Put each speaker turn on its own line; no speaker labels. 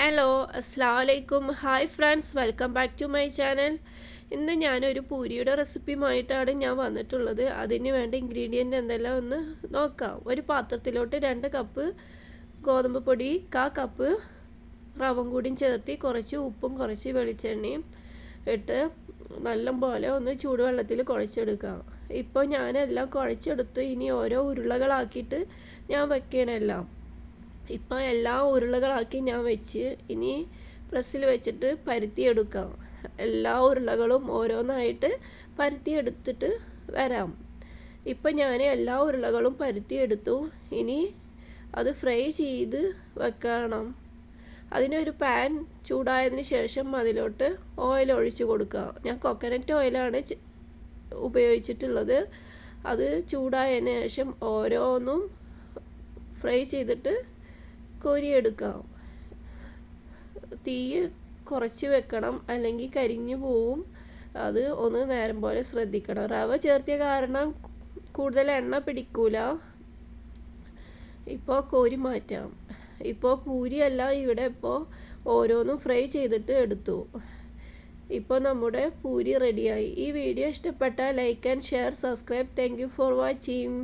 Hello അസ്സാം വലൈക്കും hi friends welcome back to my channel ഇന്ന് ഞാനൊരു പൂരിയുടെ റെസിപ്പിയുമായിട്ടാണ് ഞാൻ വന്നിട്ടുള്ളത്. അതിന് വേണ്ട ഇൻഗ്രീഡിയന്റ് എന്തെല്ലാം ഒന്ന് നോക്കാം. ഒരു പാത്രത്തിലോട്ട് രണ്ട് കപ്പ് ഗോതമ്പ് പൊടി കാ കപ്പ് റവം കൂടിയും ചേർത്തി കുറച്ച് ഉപ്പും കുറച്ച് വെളിച്ചെണ്ണയും ഇട്ട് നല്ലപോലെ ഒന്ന് ചൂടുവെള്ളത്തിൽ കുഴച്ചെടുക്കാം. ഇപ്പോൾ ഞാനെല്ലാം കുഴച്ചെടുത്ത് ഇനി ഓരോ ഉരുളകളാക്കിയിട്ട് ഞാൻ വെക്കണെല്ലാം ഇപ്പോൾ എല്ലാ ഉരുളകളാക്കി ഞാൻ വെച്ച് ഇനി പ്രസ്സിൽ വെച്ചിട്ട് പരുത്തിയെടുക്കാം. എല്ലാ ഉരുളകളും ഓരോന്നായിട്ട് പരുത്തിയെടുത്തിട്ട് വരാം. ഇപ്പം ഞാൻ എല്ലാ ഉരുളകളും പരുത്തിയെടുത്തു. ഇനി അത് ഫ്രൈ ചെയ്ത് വെക്കണം. അതിനൊരു പാൻ ചൂടായതിന് ശേഷം അതിലോട്ട് ഓയിൽ ഒഴിച്ച് കൊടുക്കുക ഞാൻ കൊക്കനറ്റ് ഓയിലാണ് ഉപയോഗിച്ചിട്ടുള്ളത്. അത് ചൂടായതിന് ശേഷം ഓരോന്നും ഫ്രൈ ചെയ്തിട്ട് കോരിയെടുക്കാം തീ കുറച്ച് വെക്കണം അല്ലെങ്കിൽ കരിഞ്ഞു പോവും. അത് ഒന്ന് നേരം പോലെ ശ്രദ്ധിക്കണം. റവ ചേർത്തിയ കാരണം കൂടുതൽ എണ്ണ പിടിക്കൂല. ഇപ്പോൾ കോരി മാറ്റാം. ഇപ്പോൾ പൂരിയല്ല ഇവിടെ ഇപ്പോൾ ഓരോന്നും ഫ്രൈ ചെയ്തിട്ട് എടുത്തു. ഇപ്പോൾ നമ്മുടെ പൂരി റെഡിയായി. ഈ വീഡിയോ ഇഷ്ടപ്പെട്ടാൽ like and share subscribe. Thank for watching.